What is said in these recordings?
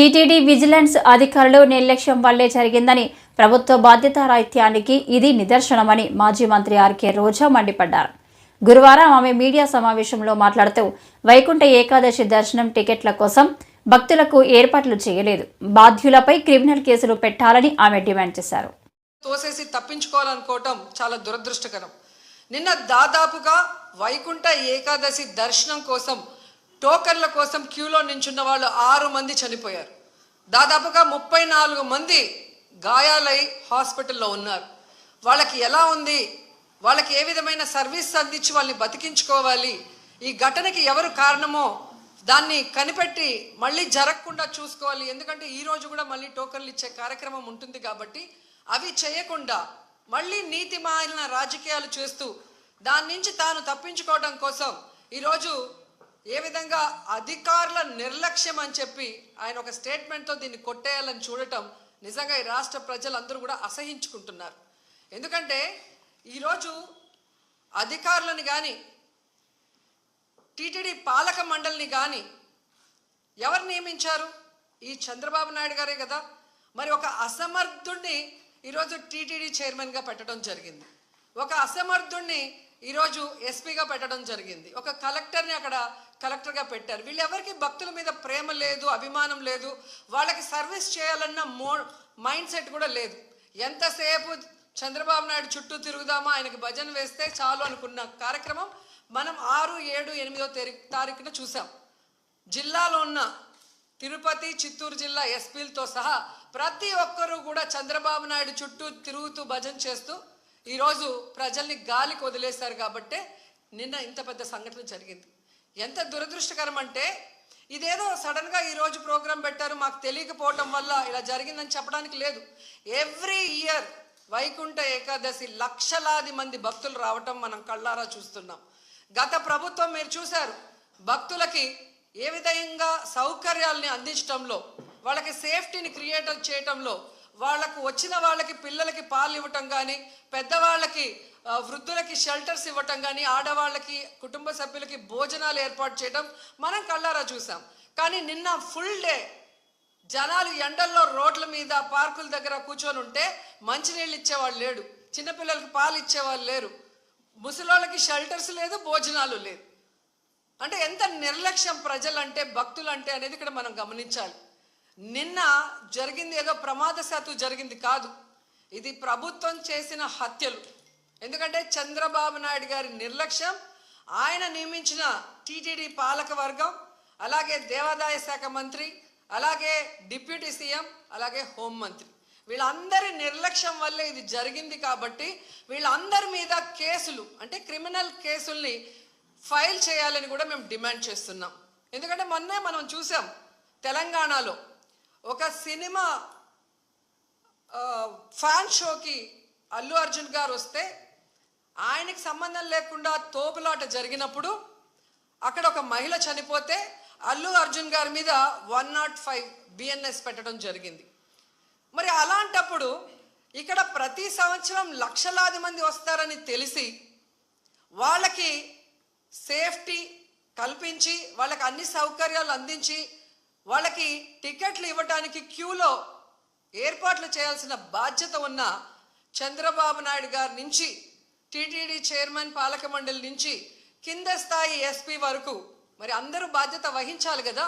TTD vigilance అధికారులు నిర్లక్ష్యం వల్లే జరిగిందని ప్రభుత్వ బాధ్యతారాహిత్యానికి ఇది నిదర్శనమని మాజీ మంత్రి ఆర్కే రోజా మండిపడ్డారు. గురువారం ఆమె మీడియా సమావేశంలో మాట్లాడుతూ వైకుంఠ ఏకాదశి దర్శనం టికెట్ల కోసం భక్తులకు ఏర్పాట్లు చేయలేదు. బాధ్యులపై క్రిమినల్ కేసులు పెట్టాలని ఆమె డిమాండ్ చేశారు. తోసేసి తప్పించుకోవాలనుకోవటం చాలా దురదృష్టకరం. నిన్న దాదాపుగా వైకుంఠ ఏకాదశి దర్శనం కోసం టోకన్ల కోసం క్యూలో నించున్న వాళ్ళు ఆరు మంది చనిపోయారు. దాదాపుగా ముప్పై నాలుగు మంది గాయాలై హాస్పిటల్లో ఉన్నారు. వాళ్ళకి ఎలా ఉంది? వాళ్ళకి ఏ విధమైన సర్వీస్ అందించి వాళ్ళని బతికించుకోవాలి? ఈ ఘటనకి ఎవరు కారణమో దాన్ని కనిపెట్టి మళ్ళీ జరగకుండా చూసుకోవాలి. ఎందుకంటే ఈ రోజు కూడా మళ్ళీ టోకన్లు ఇచ్చే కార్యక్రమం ఉంటుంది కాబట్టి అవి చేయకుండా మళ్ళీ నీతి మాలిన రాజకీయాలు చేస్తూ దాని నుంచి తాను తప్పించుకోవడం కోసం ఈరోజు ఏ విధంగా అధికారుల నిర్లక్ష్యం అని చెప్పి ఆయన ఒక స్టేట్మెంట్తో దీన్ని కొట్టేయాలని చూడటం నిజంగా ఈ రాష్ట్ర ప్రజలందరూ కూడా అసహించుకుంటున్నారు. ఎందుకంటే ఈరోజు అధికారులను కానీ టీటీడీ పాలక మండలిని కానీ ఎవరు నియమించారు? ఈ చంద్రబాబు నాయుడు గారే కదా. మరి ఒక అసమర్థుణ్ణి ఈరోజు టీటీడీ చైర్మన్గా పెట్టడం జరిగింది. ఒక అసమర్థుణ్ణి ఈరోజు ఎస్పీగా పెట్టడం జరిగింది. ఒక కలెక్టర్ని అక్కడ కలెక్టర్గా పెట్టారు. వీళ్ళెవరికి భక్తుల మీద ప్రేమ లేదు అభిమానం లేదు వాళ్ళకి సర్వీస్ చేయాలన్న మో మైండ్ సెట్ కూడా లేదు. ఎంతసేపు చంద్రబాబు నాయుడు చుట్టూ తిరుగుదామా ఆయనకి భజన వేస్తే చాలు అనుకున్న కార్యక్రమం మనం ఆరు ఏడు ఎనిమిదో తారీ- తారీఖున చూసాం. జిల్లాలో ఉన్న తిరుపతి చిత్తూరు జిల్లా ఎస్పీలతో సహా ప్రతి ఒక్కరూ కూడా చంద్రబాబు నాయుడు చుట్టూ తిరుగుతూ భజన చేస్తూ ఈరోజు ప్రజల్ని గాలికి వదిలేశారు కాబట్టే నిన్న ఇంత పెద్ద సంఘటన జరిగింది. ఎంత దురదృష్టకరం అంటే ఇదేదో సడన్గా ఈరోజు ప్రోగ్రాం పెట్టారు మాకు తెలియకపోవటం వల్ల ఇలా జరిగిందని చెప్పడానికి లేదు. ఎవ్రీ ఇయర్ వైకుంఠ ఏకాదశి లక్షలాది మంది భక్తులు రావటం మనం కళ్ళారా చూస్తున్నాం. గత ప్రభుత్వం మీరు చూశారు భక్తులకి ఏ విధంగా సౌకర్యాల్ని అందించడంలో వాళ్ళకి సేఫ్టీని క్రియేట్ చేయటంలో వాళ్ళకు వచ్చిన వాళ్ళకి పిల్లలకి పాలు ఇవ్వటం కానీ పెద్దవాళ్ళకి వృద్ధులకి షెల్టర్స్ ఇవ్వటం కానీ ఆడవాళ్ళకి కుటుంబ సభ్యులకి భోజనాలు ఏర్పాటు చేయడం మనం కళ్ళారా చూసాం. కానీ నిన్న ఫుల్ డే జనాలు ఎండల్లో రోడ్ల మీద పార్కుల దగ్గర కూర్చొని ఉంటే మంచినీళ్ళు ఇచ్చేవాళ్ళు లేడు. చిన్నపిల్లలకి పాలు ఇచ్చేవాళ్ళు లేరు. ముసలోళ్ళకి షెల్టర్స్ లేదు భోజనాలు లేదు. అంటే ఎంత నిర్లక్ష్యం ప్రజలంటే భక్తులంటే అనేది ఇక్కడ మనం గమనించాలి. నిన్న జరిగింది ఏదో ప్రమాదశాత్తు జరిగింది కాదు. ఇది ప్రభుత్వం చేసిన హత్యలు. ఎందుకంటే చంద్రబాబు నాయుడు గారి నిర్లక్ష్యం ఆయన నియమించిన టీటీడీ పాలక వర్గం అలాగే దేవాదాయ శాఖ మంత్రి అలాగే డిప్యూటీ సీఎం అలాగే హోంమంత్రి వీళ్ళందరి నిర్లక్ష్యం వల్లే ఇది జరిగింది కాబట్టి వీళ్ళందరి మీద కేసులు అంటే క్రిమినల్ కేసుల్ని ఫైల్ చేయాలని కూడా మేము డిమాండ్ చేస్తున్నాం. ఎందుకంటే మొన్నే మనం చూసాం తెలంగాణలో ఒక సినిమా ఫ్యాన్ షోకి అల్లు అర్జున్ గారు వస్తే ఆయనకి సంబంధం లేకుండా తోపులాట జరిగినప్పుడు అక్కడ ఒక మహిళ చనిపోతే అల్లు అర్జున్ గారి మీద వన్ నాట్ ఫైవ్ బిఎన్ఎస్ పెట్టడం జరిగింది. మరి అలాంటప్పుడు ఇక్కడ ప్రతి సంవత్సరం లక్షలాది మంది వస్తారని తెలిసి వాళ్ళకి సేఫ్టీ కల్పించి వాళ్ళకి అన్ని సౌకర్యాలు అందించి వాళ్ళకి టికెట్లు ఇవ్వడానికి క్యూలో ఏర్పాట్లు చేయాల్సిన బాధ్యత ఉన్న చంద్రబాబు నాయుడు గారి నుంచి టీటీడీ చైర్మన్ పాలక మండలి నుంచి కింద స్థాయి ఎస్పీ వరకు మరి అందరూ బాధ్యత వహించాలి కదా.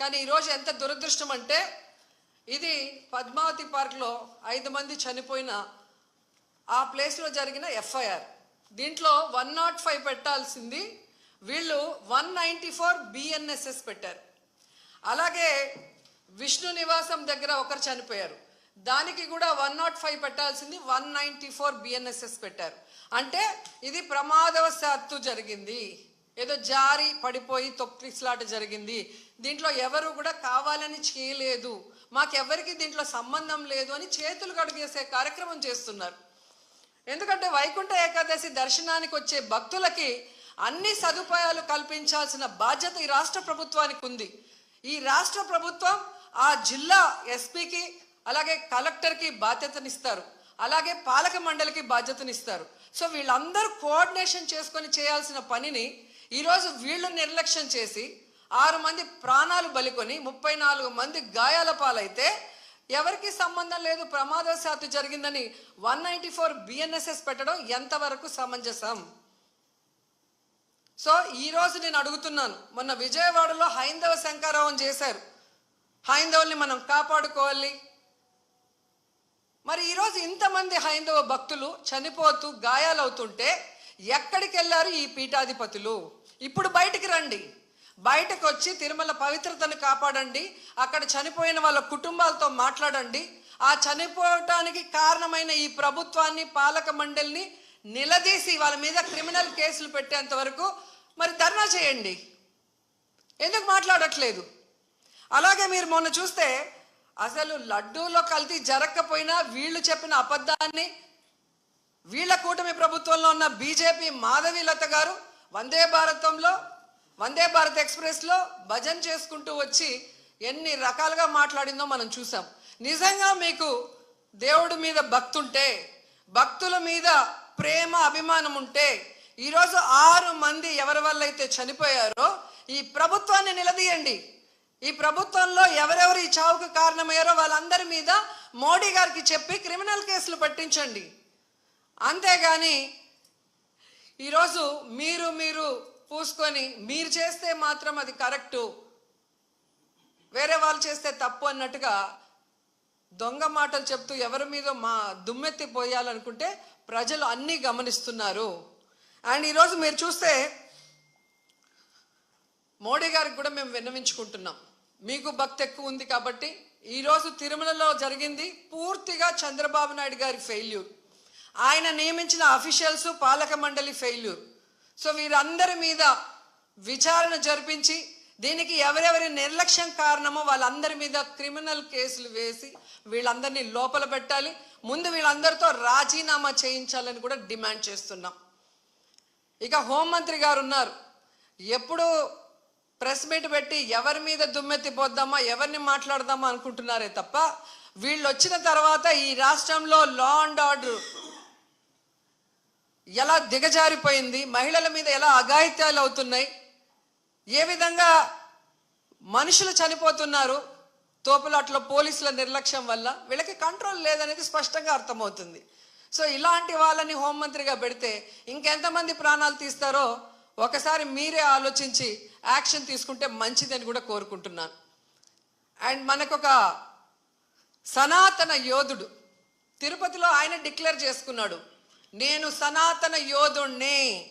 కానీ ఈరోజు ఎంత దురదృష్టం అంటే ఇది పద్మావతి పార్క్లో ఐదు మంది చనిపోయిన ఆ ప్లేస్లో జరిగిన ఎఫ్ఐఆర్. దీంట్లో వన్ నాట్ ఫైవ్ పెట్టాల్సింది వీళ్ళు వన్ నైంటీ ఫోర్ బిఎన్ఎస్ఎస్ పెట్టారు. అలాగే విష్ణు నివాసం దగ్గర ఒకరు చనిపోయారు. దానికి కూడా వన్ నాట్ ఫైవ్ పెట్టాల్సింది వన్ నైంటీ ఫోర్ బిఎన్ఎస్ఎస్ పెట్టారు. అంటే ఇది ప్రమాదవశాత్తు జరిగింది. ఏదో జారి పడిపోయి తొక్కిస్లాట జరిగింది. దీంట్లో ఎవరు కూడా కావాలని చేయలేదు. మాకెవరికి దీంట్లో సంబంధం లేదు అని చేతులు కడిగేసే కార్యక్రమం చేస్తున్నారు. ఎందుకంటే వైకుంఠ ఏకాదశి దర్శనానికి వచ్చే భక్తులకి అన్ని సదుపాయాలు కల్పించాల్సిన బాధ్యత ఈ రాష్ట్ర ప్రభుత్వానికి ఉంది. ఈ రాష్ట్ర ప్రభుత్వం ఆ జిల్లా ఎస్పీకి అలాగే కలెక్టర్కి బాధ్యతనిస్తారు. అలాగే పాలక మండలికి బాధ్యతనిస్తారు. సో వీళ్ళందరూ కోఆర్డినేషన్ చేసుకొని చేయాల్సిన పనిని ఈరోజు వీళ్ళు నిర్లక్ష్యం చేసి ఆరు మంది ప్రాణాలు బలికొని ముప్పై నాలుగు మంది గాయాల పాలైతే ఎవరికి సంబంధం లేదు ప్రమాదవశాత్తు జరిగిందని వన్ నైంటీ ఫోర్ బిఎన్ఎస్ఎస్ పెట్టడం ఎంతవరకు సమంజసం? సో ఈరోజు నేను అడుగుతున్నాను మొన్న విజయవాడలో హైందవ శంకారావం చేశారు. హైందవుల్ని మనం కాపాడుకోవాలి. మరి ఈరోజు ఇంతమంది హైందవ భక్తులు చనిపోతూ గాయాలవుతుంటే ఎక్కడికి వెళ్ళారు ఈ పీఠాధిపతులు? ఇప్పుడు బయటికి రండి. బయటకు వచ్చి తిరుమల పవిత్రతను కాపాడండి. అక్కడ చనిపోయిన వాళ్ళ కుటుంబాలతో మాట్లాడండి. ఆ చనిపోవటానికి కారణమైన ఈ ప్రభుత్వాన్ని పాలక మండలిని నిలదీసి వాళ్ళ మీద క్రిమినల్ కేసులు పెట్టేంత వరకు మరి ధర్నా చేయండి. ఎందుకు మాట్లాడట్లేదు? అలాగే మీరు మొన్న చూస్తే అసలు లడ్డూలో కల్తీ జరగకపోయినా వీళ్ళు చెప్పిన అబద్ధాన్ని వీళ్ళ కూటమి ప్రభుత్వంలో ఉన్న బీజేపీ మాధవీలత గారు వందే భారతంలో వందే భారత్ ఎక్స్ప్రెస్లో భజన చేసుకుంటూ వచ్చి ఎన్ని రకాలుగా మాట్లాడిందో మనం చూసాం. నిజంగా మీకు దేవుడి మీద భక్తుంటే భక్తుల మీద ప్రేమ అభిమానం ఉంటే ఈరోజు ఆరు మంది ఎవరి వల్ల అయితే చనిపోయారో ఈ ప్రభుత్వాన్ని నిలదీయండి. ఈ ప్రభుత్వంలో ఎవరెవరు ఈ చావుకు కారణమయ్యారో వాళ్ళందరి మీద మోడీ గారికి చెప్పి క్రిమినల్ కేసులు పట్టించండి. అంతేగాని ఈరోజు మీరు మీరు పూసుకొని మీరు చేస్తే మాత్రం అది కరెక్టు వేరే వాళ్ళు చేస్తే తప్పు అన్నట్టుగా దొంగ మాటలు చెప్తూ ఎవరి మీద మా దుమ్మెత్తి పోయాలనుకుంటే ప్రజలు అన్నీ గమనిస్తున్నారు. అండ్ ఈరోజు మీరు చూస్తే మోడీ గారికి కూడా మేము విన్నవించుకుంటున్నాం. మీకు భక్తి ఎక్కువ ఉంది కాబట్టి ఈరోజు తిరుమలలో జరిగింది పూర్తిగా చంద్రబాబు నాయుడు గారి ఫెయిల్యూర్ ఆయన నియమించిన అఫీషియల్స్ పాలక మండలి ఫెయిల్యూర్ సో వీరందరి మీద విచారణ జరిపించి దీనికి ఎవరెవరి నిర్లక్ష్యం కారణమో వాళ్ళందరి మీద క్రిమినల్ కేసులు వేసి వీళ్ళందరినీ లోపల పెట్టాలి. ముందు వీళ్ళందరితో రాజీనామా చేయించాలని కూడా డిమాండ్ చేస్తున్నాం. ఇక హోంమంత్రి గారు ఉన్నారు. ఎప్పుడు ప్రెస్ మీట్ పెట్టి ఎవరి మీద దుమ్మెత్తి పోద్దామా ఎవరిని మాట్లాడదామా అనుకుంటున్నారే తప్ప వీళ్ళు వచ్చిన తర్వాత ఈ రాష్ట్రంలో లా అండ్ ఆర్డర్ ఎలా దిగజారిపోయింది మహిళల మీద ఎలా అఘాయిత్యాలు అవుతున్నాయి ఏ విధంగా మనుషులు చనిపోతున్నారు తోపులాట్లో పోలీసుల నిర్లక్ష్యం వల్ల వీళ్ళకి కంట్రోల్ లేదనేది స్పష్టంగా అర్థమవుతుంది. సో ఇలాంటి వాళ్ళని హోంమంత్రిగా పెడితే ఇంకెంతమంది ప్రాణాలు తీస్తారో ఒకసారి మీరే ఆలోచించి యాక్షన్ తీసుకుంటే మంచిదని కూడా కోరుకుంటున్నాను. అండ్ మనకొక సనాతన యోధుడు తిరుపతిలో ఆయన డిక్లేర్ చేసుకున్నాడు నేను సనాతన యోధుణ్ణి.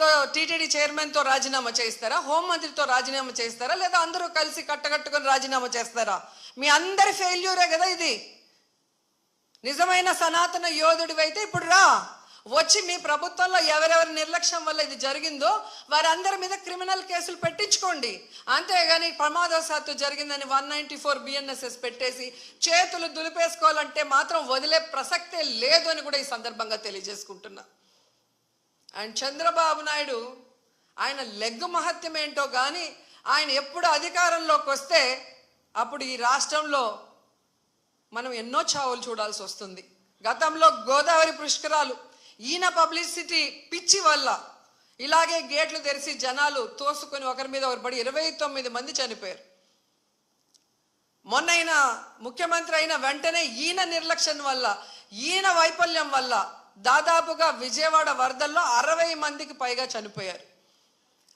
తో టీటీడీ చైర్మన్తో రాజీనామా చేస్తారా హోంమంత్రితో రాజీనామా చేస్తారా లేదా అందరూ కలిసి కట్టకట్టుకొని రాజీనామా చేస్తారా? మీ అందరి ఫెయిల్యూరే కదా ఇది. నిజమైన సనాతన యోధుడివి అయితే ఇప్పుడు రా. వచ్చి మీ ప్రభుత్వంలో ఎవరెవరి నిర్లక్ష్యం వల్ల ఇది జరిగిందో వారందరి మీద క్రిమినల్ కేసులు పెట్టించుకోండి. అంతేగాని ప్రమాదవశాత్తు జరిగిందని వన్ నైంటీ ఫోర్ బిఎన్ఎస్ఎస్ పెట్టేసి చేతులు దులిపేసుకోవాలంటే మాత్రం వదిలే ప్రసక్తే లేదు అని కూడా ఈ సందర్భంగా తెలియజేసుకుంటున్నా. అండ్ చంద్రబాబు నాయుడు ఆయన లెగ్గు మహత్యం ఏంటో కానీ ఆయన ఎప్పుడు అధికారంలోకి వస్తే అప్పుడు ఈ రాష్ట్రంలో మనం ఎన్నో చావులు చూడాల్సి వస్తుంది. గతంలో గోదావరి పుష్కరాలు ఈయన పబ్లిసిటీ పిచ్చి వల్ల ఇలాగే గేట్లు తెరిచి జనాలు తోసుకొని ఒకరి మీద ఒకరు పడి ఇరవై తొమ్మిది మంది చనిపోయారు. మొన్న అయిన ముఖ్యమంత్రి అయిన వెంటనే ఈయన నిర్లక్ష్యం వల్ల ఈయన వైఫల్యం వల్ల దాదాపుగా విజయవాడ వరదల్లో అరవై మందికి పైగా చనిపోయారు.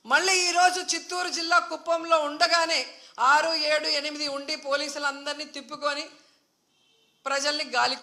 మళ్ళీ ఈరోజు చిత్తూరు జిల్లా కుప్పంలో ఉండగానే ఆరు ఏడు ఎనిమిది ఉండి పోలీసులందరినీ తిప్పుకొని ప్రజల్ని గాలి